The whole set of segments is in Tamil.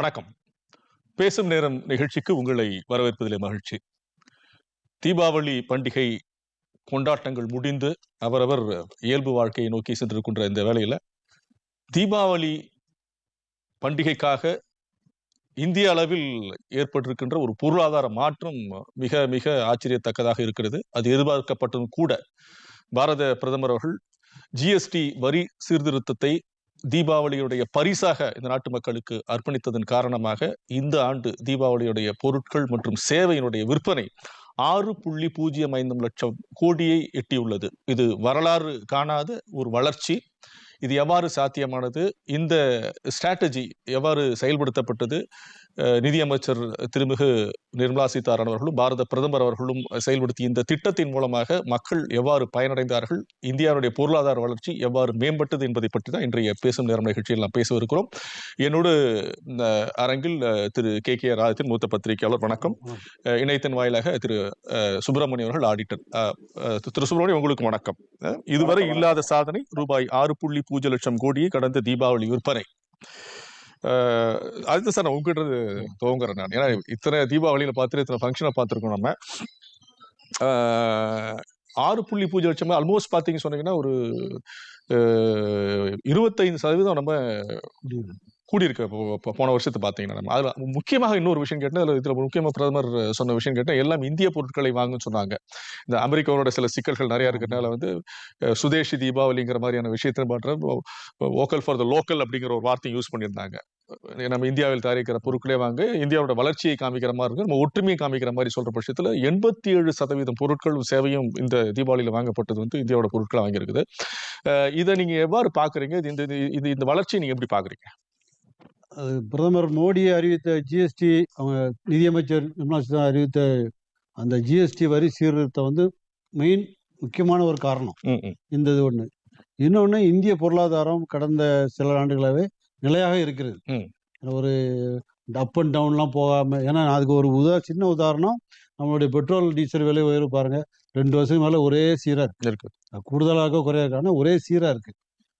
வணக்கம். பேசும் நேரம் நிகழ்ச்சிக்கு உங்களை வரவேற்பதிலே மகிழ்ச்சி. தீபாவளி பண்டிகை கொண்டாட்டங்கள் முடிந்து அவரவர் இயல்பு வாழ்க்கையை நோக்கி சென்றிருக்கின்ற இந்த வேளையில தீபாவளி பண்டிகைக்காக இந்திய அளவில் ஏற்பட்டிருக்கின்ற ஒரு பொருளாதார மாற்றம் மிக மிக ஆச்சரியத்தக்கதாக இருக்கிறது. அது எதிர்பார்க்கப்பட்டதும் கூட பாரத பிரதமர் அவர்கள் ஜிஎஸ்டி வரி சீர்திருத்தத்தை தீபாவளியுடைய பரிசாக இந்த நாட்டு மக்களுக்கு அர்ப்பணித்ததன் காரணமாக இந்த ஆண்டு தீபாவளியுடைய பொருட்கள் மற்றும் சேவையினுடைய விற்பனை ஆறு புள்ளி பூஜ்ஜியம் ஐந்து லட்சம் கோடியை எட்டியுள்ளது. இது வரலாறு காணாத ஒரு வளர்ச்சி. இது எவ்வாறு சாத்தியமானது? இந்த ஸ்ட்ராட்டஜி எவ்வாறு செயல்படுத்தப்பட்டது? நிதியமைச்சர் திருமிகு நிர்மலா சீதாராமன் அவர்களும் பாரத பிரதமர் அவர்களும் செயல்படுத்திய இந்த திட்டத்தின் மூலமாக மக்கள் எவ்வாறு பயனடைந்தார்கள் இந்தியாவுடைய பொருளாதார வளர்ச்சி எவ்வாறு மேம்பட்டது என்பதை பற்றி தான் இன்றைய பேசும் நேரம் நிகழ்ச்சியில் நாம் பேசவிருக்கிறோம் என்னோடு அரங்கில் திரு கே. கே. ராஜத்தின் மூத்த பத்திரிகையாளர் வணக்கம். இணையத்தின் வாயிலாக திரு சுப்பிரமணியம் அவர்கள் ஆடிட்டர். திரு சுப்பிரமணியம் உங்களுக்கு வணக்கம். இதுவரை இல்லாத சாதனை ரூபாய் ஆறு புள்ளி பூஜ்ஜியம் லட்சம் கோடியை கடந்த தீபாவளி விற்பனை. அஹ், அதுதான் சார் நான் உங்ககிட்ட துவங்குறேன் நான். ஏன்னா இத்தனை தீபாவளியில் பார்த்துட்டு இத்தனை ஃபங்க்ஷனை பார்த்துருக்கோம் நம்ம. ஆறு புள்ளி பூஜ்ஜியம் லட்சம் ஆல்மோஸ்ட் பார்த்தீங்க சொன்னீங்கன்னா ஒரு இருபத்தைந்து சதவீதம் நம்ம கூடியிருக்க போன வருஷத்தை பார்த்தீங்கன்னா நம்ம அதில் முக்கியமாக இன்னொரு விஷயம் கேட்டால் அதில் இதில் முக்கியமாக பிரதமர் சொன்ன விஷயம் கேட்டால் எல்லாம் இந்திய பொருட்களை வாங்குன்னு சொன்னாங்க இந்த அமெரிக்காவோட சில சிக்கல்கள் நிறையா இருக்கிறதுனால வந்து சுதேசி தீபாவளிங்கிற மாதிரியான விஷயத்தை மாற்ற வோக்கல் ஃபார் த லோக்கல் அப்படிங்கிற ஒரு வார்த்தையை யூஸ் பண்ணியிருந்தாங்க நம்ம இந்தியாவில் தயாரிக்கிற பொருட்களே வாங்க இந்தியாவோட வளர்ச்சியை காமிக்கிற மாதிரி இருக்கு நம்ம ஒற்றுமையை காமிக்கிற மாதிரி சொல்ற பட்சத்தில் எண்பத்தி ஏழு சதவீதம் பொருட்களும் சேவையும் இந்த தீபாவளியில் வாங்கப்பட்டது வந்து இந்தியாவோட பொருட்கள் வாங்கியிருக்குது. இதை நீங்க எவ்வாறு பாக்குறீங்க? இது இந்த இது இந்த வளர்ச்சியை நீங்க எப்படி பாக்குறீங்க? அது பிரதமர் மோடி அறிவித்த ஜிஎஸ்டி அவங்க நிதியமைச்சர் நிர்மலா சீதாராமன் அறிவித்த அந்த ஜிஎஸ்டி வரி சீர்திருத்தம் வந்து மெயின் முக்கியமான ஒரு காரணம். இந்த இது ஒன்று இன்னொன்று இந்திய பொருளாதாரம் கடந்த சில ஆண்டுகளாகவே நிலையாக இருக்கிறது. ஒரு அப் அண்ட் டவுன்லாம் போகாமல் ஏன்னா அதுக்கு ஒரு உதா சின்ன உதாரணம் நம்மளுடைய பெட்ரோல் டீசல் விலை உயர்வு பாருங்க. ரெண்டு வருஷம் மேலே ஒரே சீராக இருக்கு. இருக்கு. கூடுதலாக குறையாக ஆனால் ஒரே சீராக இருக்கு.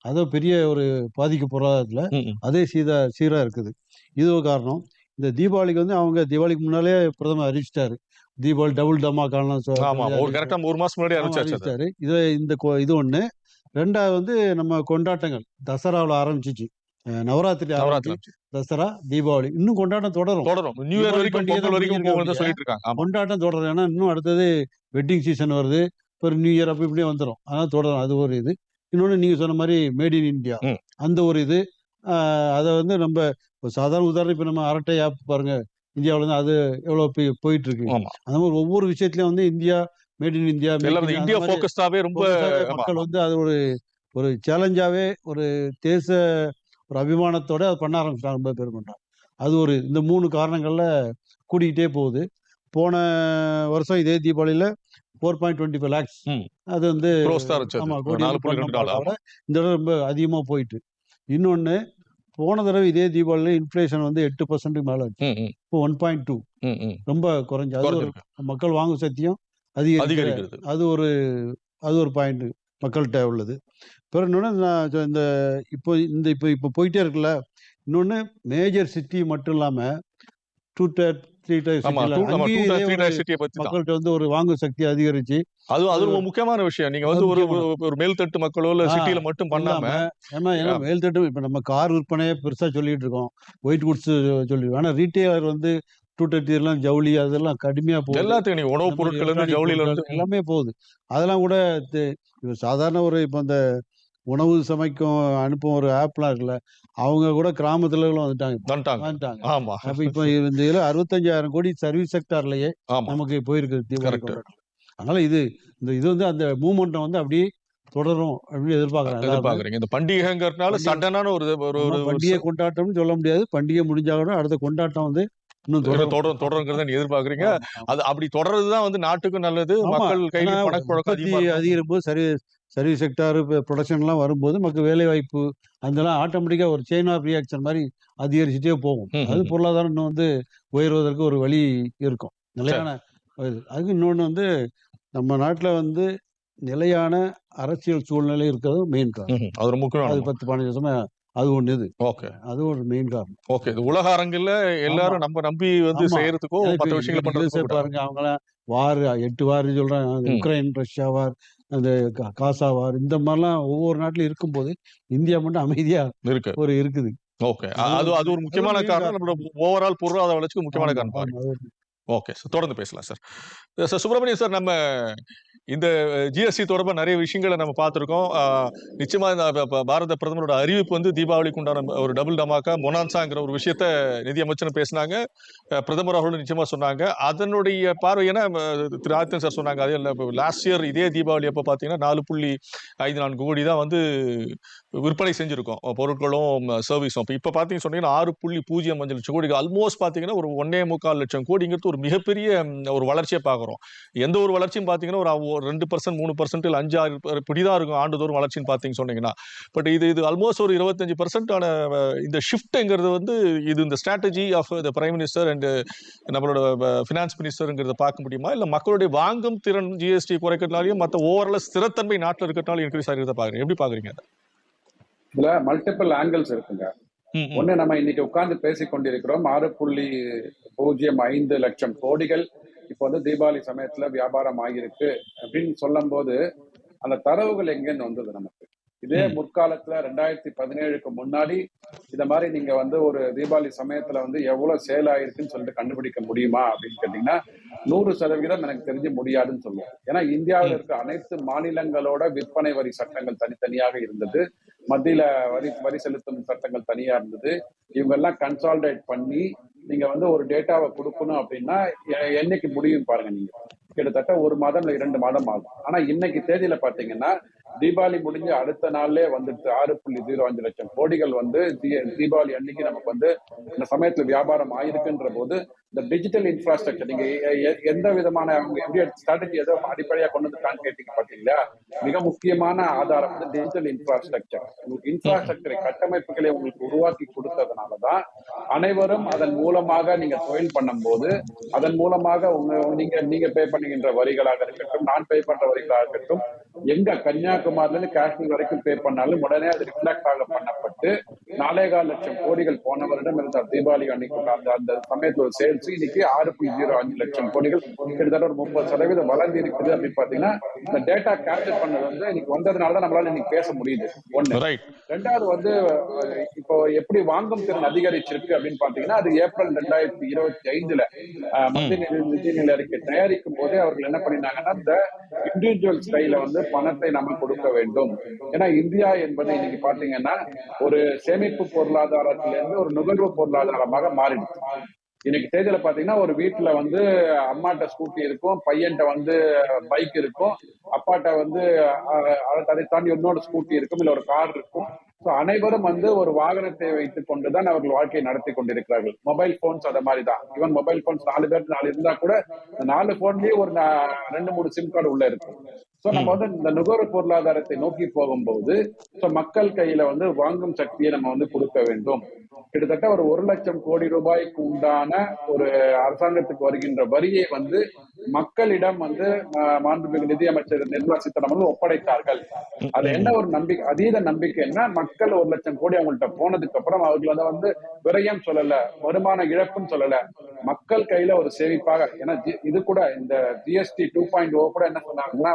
அது பெரிய ஒரு பாதிக்கு பொருளாதாரத்தில். அதே சீதா சீராக இருக்குது. இது ஒரு காரணம். இந்த தீபாவளிக்கு வந்து அவங்க தீபாவளிக்கு முன்னாலே பிரதமர் அறிவிச்சிட்டாரு. தீபாவளி டபுள் ஆமா ஒரு மாசம் முன்னாடி. அறிவிச்சிட்டாரு. இது இந்த இது ஒண்ணு. ரெண்டாவது வந்து நம்ம கொண்டாட்டங்கள். தசராவில் ஆரம்பிச்சிச்சு. நவராத்திரி நவராத்திரி தசரா தீபாவளி. இன்னும் கொண்டாட்டம் தொடரும். தொடரும். நியூ இயர் வரைக்கும் பொங்கல் வரைக்கும். சொல்லிட்டு இருக்காங்க. கொண்டாட்டம் தொடரும். ஏன்னா இன்னும் அடுத்தது வெட்டிங் சீசன் வருது. ஒரு நியூ இயர் அப்படி இப்படியே வந்துடும் அதனால தொடரும். அது ஒரு இது. இன்னொன்று நீங்க சொன்ன மாதிரி மேட் இன் இந்தியா. அந்த ஒரு இது. அதை வந்து நம்ம சாதாரண உதாரணம் இப்போ நம்ம அரட்டை ஆப் பாருங்க. இந்தியாவில் வந்து அது எவ்வளோ போய் போயிட்டு இருக்கு. அந்த மாதிரி ஒவ்வொரு விஷயத்துலயும் வந்து India made in India India போக்கஸ்டாவே ரொம்ப. மக்கள் வந்து அது ஒரு ஒரு சேலஞ்சாவே ஒரு தேச ஒரு அபிமானத்தோட அது பண்ண ஆரம்பிச்சிட்டாங்க ரொம்ப பேர் பண்றாங்க அது ஒரு இந்த மூணு காரணங்கள்ல கூடிக்கிட்டே போகுது. போன வருஷம் இதே தீபாவளியில four point twenty five lakhs. அது வந்து Gross தான் இருந்துச்சு அது. ஆமா ஒரு கோடி நாலு வந்து புள்ளி ரெண்டு நாலு, பண்ண இந்த தடவை ரொம்ப அதிகமா போயிட்டு. இன்னொன்னு போன தடவை இதே தீபாவளியில இன்ஃப்ளேஷன் வந்து எட்டு பர்சன்ட்டுக்கு மேல இப்போ ஒன் பாயிண்ட் டூ. ரொம்ப குறைஞ்சு அது ஒரு. மக்கள் வாங்கும் சக்தியும் அதிகரிக்கிற அதிகரிக்கிறது. அது ஒரு அது ஒரு பாயிண்ட் மக்கள்கிட்ட உள்ளது. பிறகு இன்னொன்று இந்த இப்போ இந்த இப்போ இப்போ போயிட்டே இருக்குல்ல. இன்னொன்று மேஜர் சிட்டி மட்டும் இல்லாமல் டூ டயர் த்ரீ டயர் ஆமா சிட்டியில் டூ ஆமா டூ அங்கேயும் இதே த்ரீ ஒரு டயர் சிட்டியை பத்தி தான். மக்கள்கிட்ட வந்து ஒரு வாங்கும் சக்தி அதிகரிச்சு. அது அது ரொம்ப முக்கியமான விஷயம். நீங்க வந்து ஒரு ஒரு- மேல்தட்டு மக்களோ இல்ல ஆ, சிட்டில மட்டும் பண்ணாம ஏன்னா ஏன்னா. மேல்தட்டு இப்போ நம்ம கார் விற்பனையே பெருசாக சொல்லிட்டு இருக்கோம். ஒயிட் குட்ஸ் சொல்லிடுவோம் ஆனால் ரீட்டைலர் வந்து டூ எல்லாம் ஜவுளி அதெல்லாம் கடுமையாக போகுது. எல்லாத்தையும் உணவுப் மாதிரி பொருட்கள் இருந்து இருந்து எல்லாமே போகுது. அதெல்லாம் கூட சாதாரண ஒரு இப்போ இந்த உணவு சமைக்கும் அனுப்பும் ஒரு ஆப்லாம் இருக்குல்ல அவங்க கூட கிராமத்துல வந்துட்டாங்க. வந்துட்டாங்க ஆமா அப்ப இப்போ இந்த இதுல அறுபத்தஞ்சாயிரம் கோடி சர்வீஸ் செக்டார்லயே நமக்கு போயிருக்கு. கொண்டாட்டம் அதனால இது இந்த இது வந்து அந்த மூமெண்ட்டை வந்து அப்படியே தொடரும் அப்படின்னு எதிர்பார்க்கறாங்க. எதிர்பார்க்கறீங்க இந்த பண்டிகைங்கிறதுனால பண்டிகை- சடனான ஒரு ஒரு பண்டிகை கொண்டாட்டம்னு சொல்ல முடியாது பண்டிகை முடிஞ்சா கூட அடுத்த கொண்டாட்டம் வந்து இன்னும் தொடரும் தொடருங்கிறத நீ எதிர்பார்க்கறீங்க. அது அப்படி தொடர்றதுதான் வந்து நாட்டுக்கும் நல்லது. மக்கள் கையில பணப்புழக்கம். அதிகரிக்கும் போது சர்வீஸ் சர்வீஸ் செக்டார் ப்ரொடக்ஷன்லாம் வரும்போது மக்கள் வேலை வாய்ப்பு அதெல்லாம் ஆட்டோமேட்டிக்காக ஒரு செயின் ஆஃப் ரியாக்ஷன் மாதிரி அதிகரிச்சுட்டே போகும். அது. பொருளாதாரம் இன்னும் வந்து உயர்வதற்கு ஒரு வழி இருக்கும். நிலையான. அதுக்கு இன்னொன்று வந்து நம்ம நாட்டில் வந்து நிலையான அரசியல் சூழ்நிலை இருக்கிறது மெயின் காரணம். அது ரொம்ப அது பத்து பதினஞ்சு வருஷமா அது ஒண்ணு இது. ஓகே. அது ஒரு மெயின் காரணம். ஓகே. இது உலக அரங்கில் எல்லாரும் நம்ம நம்பி வந்து ஆமா. செய்யறதுக்கோ ஏன்னா இப்ப மற்ற விஷயங்களை பண்றதுக்கோ பாருங்க அவங்களாம் வார் எட்டு வார் சொல்றாங்க. உக்ரைன் ரஷ்யா வார் அந்த கா- காசா வார் இந்த மாதிரிலாம் ஒவ்வொரு நாட்டிலும் இருக்கும்போது இந்தியா மட்டும் அமைதியா இருக்கு. ஒரு இருக்குது. ஓகே. அது அது ஒரு- முக்கியமான காரணம். நம்மளோட ஓவரால் பொருளாதார வளர்ச்சிக்கு முக்கியமான காரணம். ஓகே. சார் தொடர்ந்து பேசலாம் சார். சார் சுப்பிரமணியன் சார் நம்ம இந்த ஜிஎஸ்டி தொடர்பாக நிறைய விஷயங்களை நம்ம பார்த்துருக்கோம். நிச்சயமாக இந்த பாரத பிரதமரோட அறிவிப்பு வந்து தீபாவளிக்கு உண்டான ஒரு டபுள் டமாக்கா மொனான்சாங்கிற ஒரு விஷயத்த நிதியமைச்சரும் பேசினாங்க. பிரதமர் அவர்களும் நிச்சயமாக சொன்னாங்க. அதனுடைய பார்வை ஏன்னா திரு. ஆதித்தன் சார் சொன்னாங்க. அதே இல்லை லாஸ்ட் இயர் இதே தீபாவளி அப்போ பார்த்தீங்கன்னா நாலு புள்ளி ஐந்து நான்கு கோடி தான் வந்து விற்பனை செஞ்சுருக்கோம். பொருட்களும் சர்வீஸும் இப்போ இப்போ பார்த்தீங்க சொன்னீங்கன்னா ஆறு புள்ளி பூஜ்ஜியம் அஞ்சு லட்சம் கோடி ஆல்மோஸ்ட் பார்த்தீங்கன்னா ஒரு ஒன்னே முக்கால் லட்சம் கோடிங்கிறது ஒரு மிகப்பெரிய ஒரு வளர்ச்சியை பார்க்குறோம். எந்த ஒரு வளர்ச்சியும் பார்த்தீங்கன்னா ஒரு ஒரு ரெண்டு பர்சன்ட் மூணு பர்சன்ட் இல்லை அஞ்சு ஆறு இருக்கும் ஆண்டுதோறும் வளர்ச்சின்னு பார்த்தீங்க சொன்னீங்கன்னா. பட் இது இது ஆல்மோஸ்ட் ஒரு இருபத்தஞ்சு பர்சன்டான இந்த ஷிஃப்ட்டுங்கிறது வந்து இது இந்த strategy of the prime minister and நம்மளோட ஃபினான்ஸ் மினிஸ்டருங்கிறத பார்க்க முடியுமா? இல்லை மக்களுடைய வாங்கும் திறன் ஜிஎஸ்டி குறைக்கிறதுனாலையும் மற்ற ஓவரால் ஸ்திரத்தன்மை நாட்டில் இருக்கிறதுனால இன்க்ரீஸ் ஆகிறத பார்க்குறீங்க. எப்படி பார்க்குறீங்க இதுல மல்டிபிள் ஆங்கிள்ஸ் இருக்குங்க. ஒண்ணு நம்ம இன்னைக்கு உட்கார்ந்து பேசிக் கொண்டிருக்கிறோம் ஆறு புள்ளி பூஜ்ஜியம் ஐந்து லட்சம் கோடிகள் இப்போ வந்து தீபாவளி சமயத்துல வியாபாரம் ஆகியிருக்கு அப்படின்னு சொல்லும் போது அந்த தரவுகள் எங்கேருந்து வந்தது நமக்கு. இதே. முற்காலத்துல ரெண்டாயிரத்தி பதினேழுக்கு முன்னாடி இந்த மாதிரி நீங்க வந்து ஒரு தீபாவளி சமயத்துல வந்து எவ்வளவு சேல் ஆயிருக்குன்னு சொல்லிட்டு கண்டுபிடிக்க முடியுமா அப்படின்னு கேட்டீங்கன்னா நூறு சதவீதம் எனக்கு தெரிஞ்சு முடியாதுன்னு சொல்லுவோம் ஏன்னா இந்தியாவில் இருக்க அனைத்து மாநிலங்களோட விற்பனை வரி சட்டங்கள் தனித்தனியாக இருந்தது. மத்தியில வரி வரி செலுத்தும் சட்டங்கள் தனியா இருந்தது. இவங்க எல்லாம் கன்சால்டேட் பண்ணி நீங்க வந்து ஒரு டேட்டாவை கொடுக்கணும் அப்படின்னா என்னைக்கு முடியும் பாருங்க நீங்க. கிட்டத்தட்ட ஒரு மாதம் இல்ல இரண்டு மாதம் ஆகும். ஆனா இன்னைக்கு தேதியில பாத்தீங்கன்னா தீபாவளி முடிஞ்சு அடுத்த நாள்லயே வந்துட்டு ஆறு புள்ளி ஜீரோ அஞ்சு லட்சம் கோடிகள் வந்து தீபாவளி அன்னைக்கு நமக்கு வந்து இந்த சமயத்துல வியாபாரம் ஆயிருக்குன்ற போது இந்த டிஜிட்டல் இன்ஃப்ராஸ்ட்ரக்சர் நீங்க எந்த விதமான அவங்க எப்படி ஸ்ட்ராட்டஜி எதோ அடிப்படையா கொண்டு வந்துட்டான்னு கேட்டீங்க பாத்தீங்களா? மிக முக்கியமான ஆதாரம் வந்து டிஜிட்டல் இன்ஃப்ராஸ்ட்ரக்சர் உங்களுக்கு இன்ஃப்ராஸ்ட்ரக்சரை கட்டமைப்புகளை உங்களுக்கு உருவாக்கி கொடுத்ததுனாலதான் அனைவரும் அதன் மூலமாக நீங்க தொழில் பண்ணும்போது அதன் மூலமாக உங்க நீங்க நீங்க பே பண்ணி பண்ணுகின்ற வரிகளாக இருக்கட்டும் நான் பே பண்ற வரிகளாக இருக்கட்டும் எங்க கன்னியாகுமரில இருந்து காஷ்மீர் வரைக்கும் பே பண்ணாலும் உடனே அது ரிஃப்ளெக்ட் ஆக பண்ணப்பட்டு நாலேகால் லட்சம் கோடிகள் போன வருடம் இருந்த தீபாவளி அன்னைக்கு அந்த அந்த சமயத்துல ஒரு சேல்ஸ் இன்னைக்கு ஆறு புள்ளி ஜீரோ அஞ்சு லட்சம் கோடிகள் கிட்டத்தட்ட ஒரு முப்பது சதவீதம் வளர்ந்து இருக்குது அப்படின்னு பாத்தீங்கன்னா இந்த டேட்டா கேப்சர் பண்ணது வந்து இன்னைக்கு வந்ததுனால தான் நம்மளால இன்னைக்கு பேச முடியுது. ஒண்ணு. ரெண்டாவது வந்து இப்போ எப்படி வாங்கும் திறன் அதிகரிச்சிருக்கு அப்படின்னு பாத்தீங்கன்னா அது ஏப்ரல் ரெண்டாயிரத்தி இருபத்தி ஐந்துல மத்திய நிதி நிதி நிலை அறிக்கை தயாரிக்கும் போதே அவர்கள் என்ன பண்ணினாங்கன்னா இந்த இண்டிவிஜுவல் ஸ்டைல வந்து பணத்தை நம்ம கொடுக்க வேண்டும். ஏன்னா இந்தியா என்பது இன்னைக்கு பாத்தீங்கன்னா ஒரு சேமிப்பு பொருளாதாரத்திலிருந்து ஒரு நுகர்வு பொருளாதாரமாக மாறிடுச்சு. இன்னைக்கு தேதியில பாத்தீங்கன்னா ஒரு வீட்டுல வந்து அம்மாட்ட ஸ்கூட்டி இருக்கும் பையன்ட்ட வந்து பைக் இருக்கும் அப்பாட்ட வந்து அதை தாண்டி இன்னொரு ஸ்கூட்டி இருக்கும் இல்ல ஒரு கார் இருக்கும். ஸோ அனைவரும் வந்து ஒரு வாகனத்தை வைத்துக் கொண்டுதான் அவர்கள் வாழ்க்கையை நடத்தி கொண்டிருக்கிறார்கள். மொபைல் போன்ஸ் அத மாதிரி தான் ஈவன் மொபைல் போன்ஸ் நாலு பேர் நாலு இருந்தா கூட நாலு போன்லயே ஒரு ரெண்டு மூணு சிம் கார்டு உள்ள இருக்கும். ஸோ நம்ம வந்து இந்த நுகர்வு பொருளாதாரத்தை நோக்கி போகும்போது ஸோ மக்கள் கையில வந்து வாங்கும் சக்தியை நம்ம வந்து கொடுக்க வேண்டும். கிட்டத்தட்ட ஒரு ஒரு லட்சம் கோடி ரூபாய்க்கு உண்டான ஒரு அரசாங்கத்துக்கு வருகின்ற வரியை வந்து மக்களிடம் வந்து மாண்புமிகு நிதியமைச்சர் நிர்மலா சீதாராமன் ஒப்படைத்தார்கள். அது என்ன ஒரு நம்பிக்கை அதீத நம்பிக்கைன்னா மக்கள் ஒரு லட்சம் கோடி அவங்கள்ட்ட போனதுக்கு அப்புறம் அவர்கள் அதை வந்து விரயம் சொல்லல வருமான இழப்புன்னு சொல்லல. மக்கள் கையில ஒரு சேமிப்பாக ஏன்னா இது கூட இந்த ஜிஎஸ்டி டூ பாயிண்ட் ஓ கூட என்ன சொன்னாங்கன்னா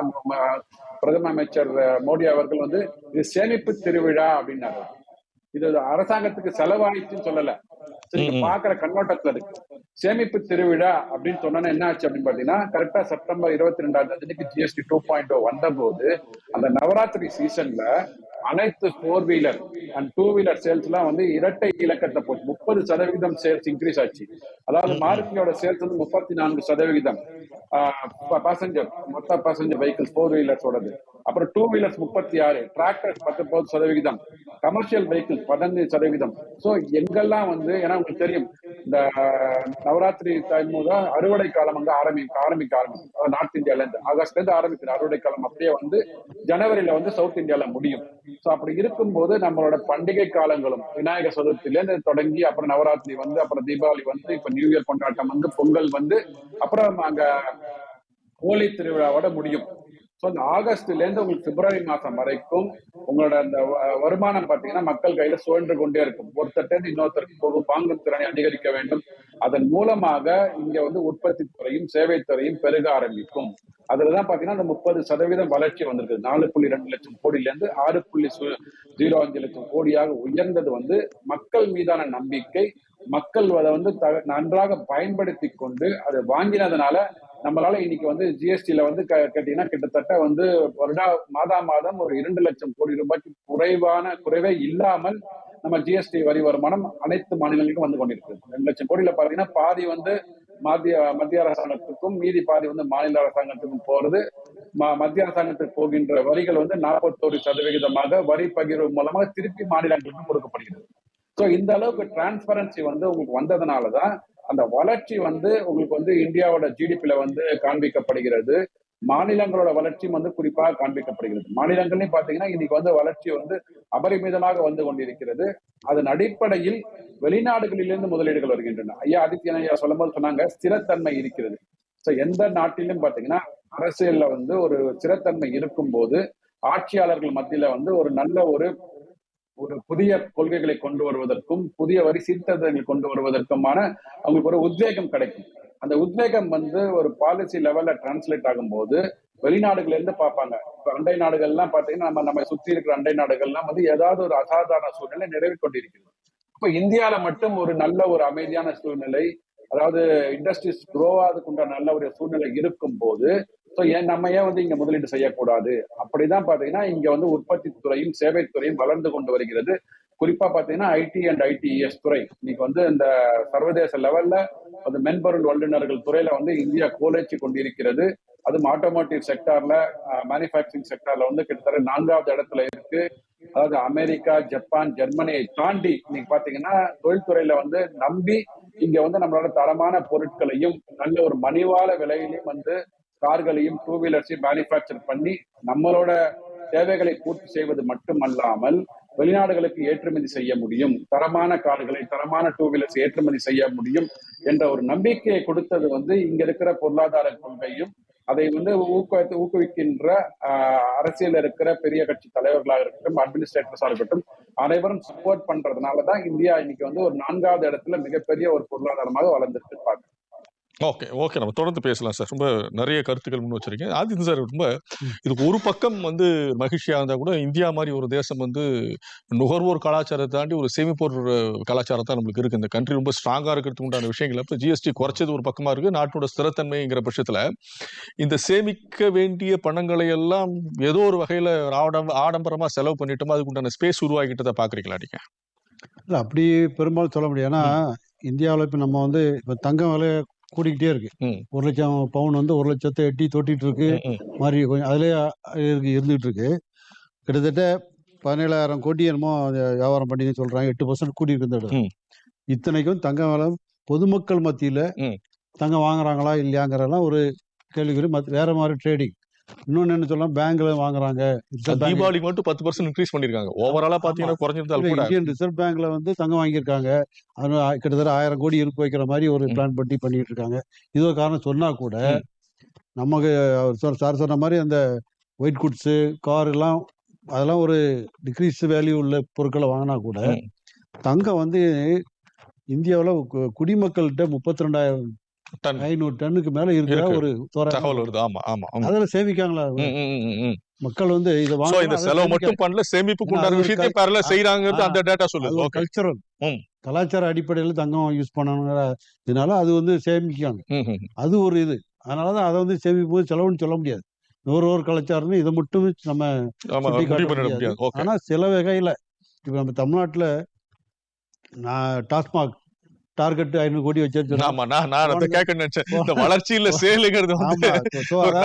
பிரதம அமைச்சர் மோடி அவர்கள் வந்து இது சேமிப்பு திருவிழா அப்படின்னாரு. இது அரசாங்கத்துக்கு செலவாயிடுச்சுன்னு சொல்லல. பாக்குற கண்ணோட்டத்துல இருக்கு சேமிப்பு திருவிழா அப்படின்னு சொன்னா என்ன ஆச்சு அப்படின்னு பாத்தீங்கன்னா கரெக்டா செப்டம்பர் இருபத்தி ரெண்டாம் தேதிக்கு ஜிஎஸ்டி டூ பாயிண்ட் வந்த போது அந்த நவராத்திரி சீசன்ல அனைத்து four wheeler and two wheeler sales எல்லாம் வந்து இரட்டை இலக்கத்தை போச்சு முப்பது சதவீதம் சேல்ஸ் இன்க்ரீஸ் ஆச்சு. அதாவது மாருதியோட சேல்ஸ் வந்து முப்பத்தி நான்கு சதவிகிதம் பாசஞ்சர் மொத்த பாசஞ்சர் வெஹிக்கிள் ஃபோர் வீலர்ஸோடது அப்புறம் டூ வீலர்ஸ் முப்பத்தி ஆறு டிராக்டர் பத்தொன்பது சதவிகிதம் கமர்ஷியல் வெஹிக்கிள் பதினஞ்சு சதவீதம். சோ எங்கெல்லாம் வந்து ஏன்னா உங்களுக்கு தெரியும் இந்த நவராத்திரி டைம் தான் அறுவடை காலம் வந்து ஆரம்பிக்க ஆரம்பிக்க ஆரம்பிக்கும் நார்த் இந்தியால இருந்து ஆகஸ்ட்ல இருந்து ஆரம்பிக்கிற அறுவடை காலம் அப்படியே வந்து ஜனவரியில வந்து சவுத் இந்தியால முடியும். சோ அப்படி இருக்கும்போது நம்மளோட பண்டிகை காலங்களும் விநாயகர் சதுர்த்தில இருந்து தொடங்கி அப்புறம் நவராத்திரி வந்து அப்புறம் தீபாவளி வந்து இப்ப நியூ இயர் கொண்டாட்டம் வந்து பொங்கல் வந்து அப்புறம் அங்க ஹோலி திருவிழாவோட முடியும். ஸோ அந்த ஆகஸ்ட்ல இருந்து உங்களுக்கு பிப்ரவரி மாசம் வரைக்கும் உங்களோட அந்த வ- வருமானம் பாத்தீங்கன்னா மக்கள் கையில சுழன்று கொண்டே இருக்கும். ஒருத்தர் இன்னொருத்தருக்கு போகும். வாங்கும் திறனை அதிகரிக்க வேண்டும். அதன் மூலமாக இங்க வந்து உற்பத்தி துறையும் சேவை துறையும் பெருக ஆரம்பிக்கும். அதுலதான் பாத்தீங்கன்னா அந்த முப்பது சதவீதம் வளர்ச்சி வந்திருக்கு நாலு புள்ளி ரெண்டு லட்சம் கோடியில இருந்து ஆறு புள்ளி ஜீரோ அஞ்சு லட்சம் கோடியாக உயர்ந்தது வந்து மக்கள் மீதான நம்பிக்கை. மக்கள் அதை வந்து நன்றாக பயன்படுத்தி கொண்டு அதை வாங்கினதுனால நம்மளால இன்னைக்கு வந்து ஜிஎஸ்டியில வந்து க- கேட்டீங்கன்னா கிட்டத்தட்ட வந்து வருடா மாதா மாதம் ஒரு இரண்டு லட்சம் கோடி ரூபாய்க்கு குறைவான குறைவே இல்லாமல் நம்ம ஜிஎஸ்டி வரி வருமானம் அனைத்து மாநிலங்களுக்கும் வந்து கொண்டிருக்கு ரெண்டு லட்சம் கோடியில பாத்தீங்கன்னா பாதி வந்து மத்திய மத்திய அரசாங்கத்துக்கும் மீதி பாதி வந்து மாநில அரசாங்கத்துக்கும் போறது. மத்திய அரசாங்கத்துக்கு போகின்ற வரிகள் வந்து நாற்பத்தோரு சதவிகிதமாக வரி பகிர்வு மூலமாக திருப்பி மாநிலங்களுக்கு கொடுக்கப்படுகிறது. ஸோ இந்த அளவுக்கு டிரான்ஸ்பரன்சி வந்து உங்களுக்கு வந்ததுனாலதான் அந்த வளர்ச்சி வந்து உங்களுக்கு வந்து இந்தியாவோட ஜிடிபியில வந்து காண்பிக்கப்படுகிறது. மாநிலங்களோட வளர்ச்சியும் வந்து குறிப்பாக காண்பிக்கப்படுகிறது. மாநிலங்கள்லையும் பாத்தீங்கன்னா இன்னைக்கு வந்து வளர்ச்சி வந்து அபரிமிதமாக வந்து கொண்டிருக்கிறது. அதன் அடிப்படையில் வெளிநாடுகளிலிருந்து முதலீடுகள் வருகின்றன. ஐயா ஆதித்யன் ஐயா சொல்லும்போது சொன்னாங்க ஸ்திரத்தன்மை இருக்கிறது. ஸோ எந்த நாட்டிலும் பாத்தீங்கன்னா அரசியல்ல வந்து ஒரு ஸ்திரத்தன்மை இருக்கும்போது ஆட்சியாளர்கள் மத்தியில வந்து ஒரு நல்ல ஒரு ஒரு புதிய கொள்கைகளை கொண்டு வருவதற்கும் புதிய வரி சீர்திருத்தங்களை கொண்டு வருவதற்குமான அவங்களுக்கு ஒரு உத்வேகம் கிடைக்கும். அந்த உத்வேகம் வந்து ஒரு பாலிசி லெவல்ல டிரான்ஸ்லேட் ஆகும்போது வெளிநாடுகள்ல இருந்து பார்ப்பாங்க. இப்ப அண்டை நாடுகள்லாம் பாத்தீங்கன்னா நம்ம நம்ம சுத்தி இருக்கிற அண்டை நாடுகள்லாம் வந்து ஏதாவது ஒரு அசாதாரண சூழ்நிலை நிறைவு கொண்டிருக்கிறது. இப்ப இந்தியால மட்டும் ஒரு நல்ல ஒரு அமைதியான சூழ்நிலை அதாவது இண்டஸ்ட்ரீஸ் க்ரோ ஆகுதுக்குண்ட நல்ல ஒரு சூழ்நிலை இருக்கும் போது ஸோ ஏன் நம்ம ஏன் வந்து இங்க முதலீடு செய்யக்கூடாது? அப்படிதான் பாத்தீங்கன்னா இங்க வந்து உற்பத்தி துறையும் சேவை துறையும் வளர்ந்து கொண்டு வருகிறது. குறிப்பா பாத்தீங்கன்னா ஐடி அண்ட் ஐடிஎஸ் துறை. இன்னைக்கு வந்து இந்த சர்வதேச லெவல்ல அந்த மென்பொருள் வல்லுநர்கள் துறையில வந்து இந்தியா கோலேச்சு கொண்டிருக்கிறது. அதுவும் ஆட்டோமோட்டிவ் செக்டார்ல மேனுஃபேக்சரிங் செக்டார்ல வந்து கிட்டத்தட்ட நான்காவது இடத்துல இருக்கு. அதாவது அமெரிக்கா ஜப்பான் ஜெர்மனியை தாண்டி இன்னைக்கு பாத்தீங்கன்னா தொழில்துறையில வந்து நம்பி இங்க வந்து நம்மளோட தரமான பொருட்களையும் நல்ல ஒரு மணிவாள விலையிலையும் வந்து கார்களையும் டூ வீலர்ஸையும் மேனுஃபேக்சர் பண்ணி நம்மளோட தேவைகளை பூர்த்தி செய்வது மட்டுமல்லாமல் வெளிநாடுகளுக்கு ஏற்றுமதி செய்ய முடியும். தரமான கார்களை தரமான டூ வீலர்ஸ் ஏற்றுமதி செய்ய முடியும் என்ற ஒரு நம்பிக்கையை கொடுத்தது வந்து இங்க இருக்கிற பொருளாதார கொள்கையும் அதை வந்து ஊக்குவித்து ஊக்குவிக்கின்ற ஆஹ், அரசியல் இருக்கிற பெரிய கட்சி தலைவர்களாக இருக்கட்டும் அட்மினிஸ்ட்ரேட்டர்ஸா இருக்கட்டும் அனைவரும் சப்போர்ட் பண்றதுனாலதான் இந்தியா இன்னைக்கு வந்து ஒரு நான்காவது இடத்துல மிகப்பெரிய ஒரு பொருளாதாரமாக வளர்ந்துருக்கு பாக்குறேன் ஓகே ஓகே. நம்ம தொடர்ந்து பேசலாம் சார். ரொம்ப நிறைய கருத்துக்கள் முன் வச்சிருக்கீங்க. ஆதித்யன் சார் ரொம்ப இதுக்கு ஒரு பக்கம் வந்து மகிழ்ச்சியா இருந்தா கூட இந்தியா மாதிரி ஒரு தேசம் வந்து நுகர்வோர் கலாச்சாரத்தை தாண்டி ஒரு சேமிப்போர் கலாச்சாரத்தை நம்மளுக்கு இருக்கு. இந்த கண்ட்ரி ரொம்ப ஸ்ட்ராங்கா இருக்கிறதுக்கு உண்டான விஷயங்கள். இப்போ ஜிஎஸ்டி குறைச்சது ஒரு பக்கமா இருக்கு. நாட்டோட ஸ்திரத்தன்மைங்கிற பட்சத்துல இந்த சேமிக்க வேண்டிய பணங்களை எல்லாம் ஏதோ ஒரு வகையில ஆடம் ஆடம்பரமா செலவு பண்ணிட்டோமா அதுக்கு உண்டான ஸ்பேஸ் உருவாக்கிட்டதை பாக்குறீங்களா நீங்க? இல்ல அப்படி பெரும்பாலும் சொல்ல முடியாது ஏன்னா இந்தியாவில் இப்போ நம்ம வந்து இப்போ தங்கம் விலை கூடிக்கிட்டே இருக்கு. ஒரு லட்சம் பவுன் வந்து ஒரு லட்சத்தை எட்டி தொட்டிட்டு இருக்கு. மாதிரி கொஞ்சம் அதுலேயே இருக்கு இருந்துகிட்டு இருக்கு கிட்டத்தட்ட பதினேழாயிரம் கோடி என்னமோ வியாபாரம் பண்ணி சொல்றாங்க எட்டு பர்சன்ட் கூடி ம். இத்தனைக்கும் தங்கம் விலை பொதுமக்கள் மத்தியில. தங்கம் வாங்குறாங்களா இல்லையாங்கிறதெல்லாம் ஒரு கேள்விக்குறி மத்த வேற மாதிரி ட்ரேடிங் இன்னொன்னு என்ன சொல்லலாம் பேங்க்ல வாங்குறாங்க. தீபாவளிக்கு மட்டும் பத்து பர்சன்ட் இன்க்ரீஸ் பண்ணிருக்காங்க. ஓவராலா பாத்தீங்கன்னா குறைஞ்சிருந்தாலும் கூட. இந்தியன் ரிசர்வ் பேங்க்ல வந்து தங்கம் வாங்கியிருக்காங்க. கிட்டத்தட்ட ஆயிரம் கோடி இருப்பு வைக்கிற மாதிரி ஒரு. பிளான் பண்ணி பண்ணிட்டு இருக்காங்க. இது ஒரு காரணம் சொன்னா கூட. நமக்கு சார் சொன்ன மாதிரி அந்த ஒயிட் குட்ஸு கார் எல்லாம் அதெல்லாம் ஒரு டிக்ரீஸ் வேல்யூ உள்ள பொருட்களை வாங்கினா கூட. தங்கம் வந்து இந்தியாவில் குடிமக்கள்கிட்ட முப்பத்தி ரெண்டாயிரம் ஐநூறு டன்னுக்கு மேல இருக்கிற இருக்கு. ஒரு தகவல் வருது. ஆமா ஆமா அதில் சேமிக்காங்களா. மக்கள் வந்து இதை வாங்க இந்த செலவு மட்டும் பண்ணல சேமிப்புக்கு ஏன்னா உண்டான விஷயத்தை பேரல செய்யறாங்கிறது அந்த டேட்டா சொல்லுது. கல்ச்சரல். கலாச்சார அடிப்படையில் தங்கம் யூஸ் பண்ணணுங்கிற இதனால அது வந்து சேமிக்காங்க. அது ஒரு இது. அதனால தான் அதை வந்து சேமிப்பு செலவுன்னு சொல்ல முடியாது. ஒரு ஒரு கலாச்சாரம்னு இதை மட்டும் நம்ம ஆனா சில வகையில இப்போ நம்ம தமிழ்நாட்டுல நான் டாஸ்மாக் டார்கெட் ஐநூறு கோடி வச்சிருக்கேன் ஆமா நான் நான் அதை கேட்க நினைச்சேன் இந்த வளர்ச்சி இல்ல சேலுங்கிறது வந்து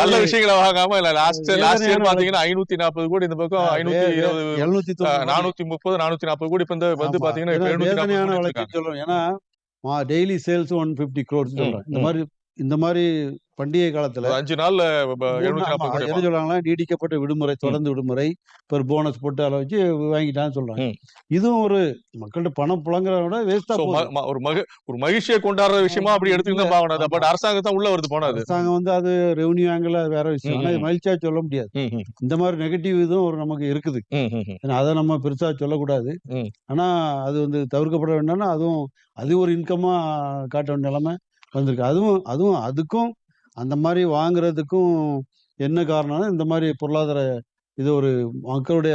நல்ல விஷயங்களை வாங்காம இல்ல லாஸ்ட் லாஸ்ட் இயர் பாத்தீங்கன்னா ஐநூத்தி நாற்பது கோடி இந்த பக்கம் ஐநூத்தி இருபது எழுநூத்தி. நானூத்தி முப்பது நானூத்தி நாற்பது கோடி இப்ப இந்த வந்து. பாத்தீங்கன்னா இப்ப ஏன்னா daily sales one fifty crores சொல்றேன் இந்த. மாதிரி இந்த மாதிரி பண்டிகை காலத்துல அஞ்சு நாள்ல என்ன சொல்றாங்கன்னா நீடிக்கப்பட்ட விடுமுறை தொடர்ந்து விடுமுறை ஒரு போனஸ் போட்டு அதை வச்சு வாங்கிட்டான்னு சொல்றாங்க. இதுவும் ஒரு மக்கள்கிட்ட பணம் புழங்குறத விட வேஸ்டா ஒரு மக ஒரு மகிழ்ச்சியை கொண்டாடுற விஷயமா அப்படி எடுத்துக்கிட்டு பார்க்கணும் பட் அரசாங்கம் தான் உள்ள வருது போனது அரசாங்கம் வந்து அது ரெவன்யூ ஆங்கிள் வேற விஷயம். ஆனா. மகிழ்ச்சியா சொல்ல முடியாது. இந்த மாதிரி நெகட்டிவ் இதுவும் ஒரு நமக்கு இருக்குது. அதை நம்ம பெருசா சொல்லக்கூடாது. ஆனா அது வந்து தவிர்க்கப்பட வேண்டாம்னா அதுவும் அது ஒரு இன்கமா காட்ட வேண்டிய நிலைமை வந்திருக்கு. அதுவும் அதுவும் அதுக்கும் அந்த மாதிரி வாங்குறதுக்கும் என்ன காரணம்னா இந்த மாதிரி பொருளாதார இது ஒரு மக்களுடைய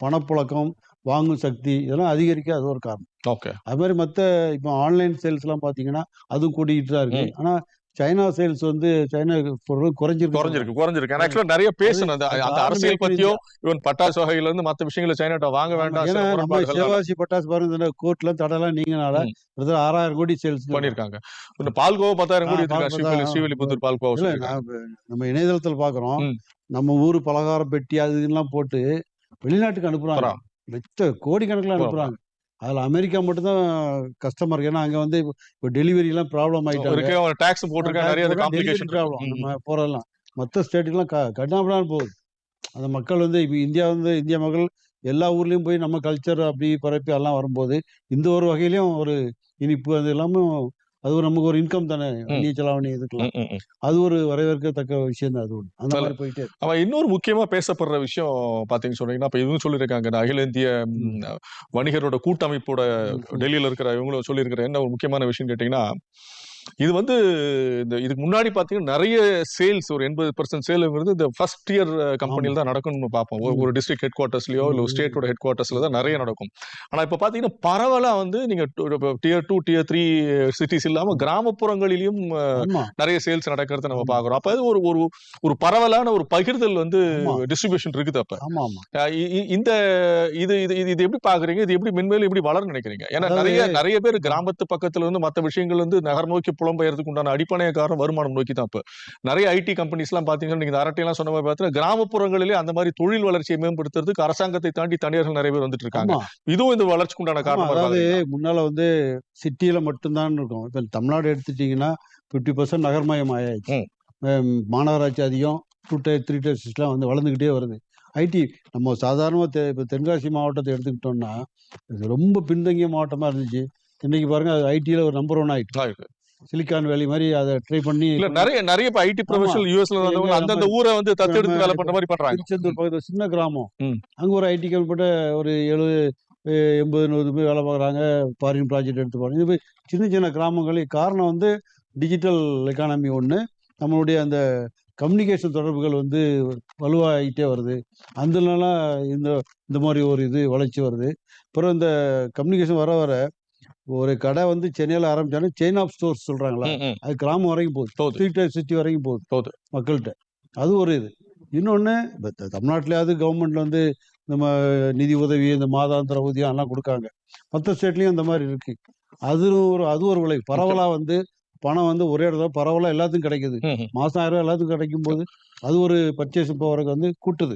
பணப்புழக்கம் வாங்கும் சக்தி இதெல்லாம் அதிகரிக்க அது ஒரு காரணம். ஓகே. அது மாதிரி மற்ற இப்போ ஆன்லைன் சேல்ஸ் எல்லாம் பாத்தீங்கன்னா அதுவும் கூட்டிகிட்டு தான் இருக்கு ஆனா சைனா சேல்ஸ் வந்து சைனா பொருள் குறைஞ்சிருக்கு குறைஞ்சிருக்கு. குறைஞ்சிருக்கு ஆக்சுவலா நிறைய பேசணும். அந்த அரசியல் பத்தியோ. இவன் பட்டாசு வகையில இருந்து மத்த விஷயங்களை சைனாட்ட வாங்க வேண்டாம் ஏன்னா நம்ம சிவகாசி பட்டாசு பாருங்க கோர்ட்ல தடலாம் நீங்கனால. கிட்டத்தட்ட ஆறாயிரம் கோடி சேல்ஸ் பண்ணிருக்காங்க. இந்த பால்கோவா பத்தாயிரம் கோடி ஸ்ரீவில்லிபுத்தூர் பால்கோவா நம்ம இணையதளத்துல பாக்குறோம். நம்ம ஊர் பலகார பெட்டி அது இதெல்லாம் போட்டு வெளிநாட்டுக்கு அனுப்புறாங்க. லட்ச கோடிக்கணக்கில் அனுப்புறாங்க. அதுல அமெரிக்கா மட்டும்தான் கஸ்டமர் ஏன்னா அங்க வந்து இப்போ- இப்போ டெலிவரி எல்லாம் ப்ராப்ளம் அவன் டாக்ஸ் போட்டிருக்காங்க நிறைய ப்ராப்ளம் நம்ம போறதெல்லாம். மற்ற ஸ்டேட்டுக்கெல்லாம் கட்டாமலாம் போகுது. அந்த மக்கள் வந்து இப்போ இந்தியா வந்து இந்திய மக்கள் எல்லா ஊர்லயும் போய் நம்ம கல்ச்சர் அப்படி பரப்பி எல்லாம் வரும்போது இந்த ஒரு வகையிலயும் ஒரு இனிப்பு அது எல்லாமே அது ஒரு நமக்கு ஒரு இன்கம் தானே? அந்நிய செலாவணி இதுக்கெல்லாம். அது ஒரு வரவேற்கத்தக்க விஷயம் தான் அது ஒண்ணு. அந்த மாதிரி போயிட்டு. அவன் இன்னொரு முக்கியமா பேசப்படுற விஷயம் பாத்தீங்கன்னு சொன்னீங்கன்னா இப்ப இதுவும் சொல்லியிருக்காங்க அகில இந்திய வணிகரோட கூட்டமைப்போட. டெல்லியில இருக்கிற இவங்களும் சொல்லியிருக்கிற என்ன ஒரு முக்கியமான விஷயம் கேட்டீங்கன்னா இது வந்து இந்த இதுக்கு முன்னாடி பாத்தீங்கன்னா நிறைய சேல்ஸ் ஒரு எண்பது பர்சன்ட் சேலுங்கிறது இந்த ஃபர்ஸ்ட் இயர் கம்பெனியில் தான் நடக்கும்னு பார்ப்போம் ஒரு-. ஒரு டிஸ்ட்ரிக்ட் ஹெட் குவார்ட்டர்ஸ்லயோ இல்ல. ஸ்டேட்டோட ஹெட் குவார்ட்டர்ஸ்ல தான் நிறைய நடக்கும் ஆனா இப்ப பாத்தீங்கன்னா பரவலா வந்து நீங்க tier two tier three cities இல்லாம கிராமப்புறங்களிலும் நிறைய சேல்ஸ் நடக்கிறத நம்ம ஆமா. பாக்குறோம் அப்ப ஒரு ஒரு ஒரு பரவலான ஒரு பகிர்தல் வந்து. டிஸ்ட்ரிபியூஷன் இருக்குது அப்ப இந்த இது இது இது எப்படி பாக்குறீங்க இது எப்படி மென்மேலும் எப்படி வளர நினைக்கிறீங்க ஏன்னா நிறைய நிறைய பேர் கிராமத்து பக்கத்துல இருந்து மத்த விஷயங்கள் வந்து நகர் நோக்கி புலம்பெயர்றதுக்கு உண்டான அடிப்படைய காரணம் வருமானம் நோக்கி தான் இப்ப நிறைய ஐடி கம்பெனிஸ் எல்லாம் பாத்தீங்கன்னா நீங்க இந்த அரட்டை எல்லாம் சொன்ன மாதிரி பார்த்தீங்கன்னா கிராமப்புறங்களிலே அந்த மாதிரி தொழில் வளர்ச்சியை மேம்படுத்துறதுக்கு அரசாங்கத்தை தாண்டி தனியார்கள் நிறைய பேர் வந்துட்டு இருக்காங்க. இதுவும் இந்த வளர்ச்சிக்கு உண்டான காரணமா அதாவது முன்னால வந்து சிட்டியில மட்டும்தான் இருக்கும். இப்ப தமிழ்நாடு எடுத்துட்டீங்கன்னா பிப்டி பர்சன்ட் நகர்மயம் ஆயாச்சு மாநகராட்சி அதிகம் two tier three tier system வந்து வளர்ந்துக்கிட்டே வருது. ஐடி நம்ம சாதாரணமாக தெ இப்போ தென்காசி மாவட்டத்தை எடுத்துக்கிட்டோம்னா இது ரொம்ப பின்தங்கிய மாவட்டமா இருந்துச்சு. இன்னைக்கு பாருங்க அது ஐடியில் ஒரு நம்பர் ஒன் இருக்கு. சிலிக்கான் வேலி மாதிரி அதை ட்ரை பண்ணி இல்ல நிறைய நிறைய இப்ப ஐடி ப்ரொஃபஷனல் யூஎஸ்ல இருந்தவங்க எங்க அந்தந்த ஊரை வந்து தத்தெடுத்து வேலை பண்ற மாதிரி பண்றாங்க. திருச்செந்தூர் பக்கத்தில் சின்ன கிராமம். அங்க ஒரு ஐடி கம்பெனி ஒரு எழுபது எண்பது நூறு பேர் வேலை பார்க்குறாங்க. ஃபாரின் ப்ராஜெக்ட் எடுத்து போகிறாங்க இது சின்ன சின்ன கிராமங்களில் காரணம் வந்து டிஜிட்டல் எக்கானமி ஒன்று நம்மளுடைய அந்த கம்யூனிகேஷன் தொடர்புகள் வந்து வலுவாகிட்டே வருது. அதனால இந்த இந்த மாதிரி ஒரு இது வளர்ச்சி வருது. அப்புறம் இந்த கம்யூனிகேஷன் வர வர ஒரு கடை வந்து சென்னையில் ஆரம்பிச்சாலும் செயின் ஆஃப் ஸ்டோர்ஸ் சொல்றாங்களா. அது கிராமம் வரைக்கும் போகுது. ஸ்ட்ரீட் சிட்டி வரைக்கும் போகுது. போகுது. மக்கள்கிட்ட. அது ஒரு இது. இன்னொன்று இப்போ தமிழ்நாட்டிலேயாவது கவர்மெண்ட் வந்து நம்ம நிதி உதவி இந்த மாதாந்திர ஊதியம் எல்லாம் கொடுக்காங்க. மற்ற ஸ்டேட்லேயும் இந்த மாதிரி இருக்கு. அது ஒரு அது ஒரு விலை பரவலாக வந்து பணம் வந்து ஒரே இடத்துல பரவலாக எல்லாத்துக்கும் கிடைக்குது. ம், ம். மாதம் ஆயிரம் ரூபாய் எல்லாத்துக்கும் கிடைக்கும் போது அது ஒரு பர்ச்சேஸ் போகிறதுக்கு வந்து கூட்டுது.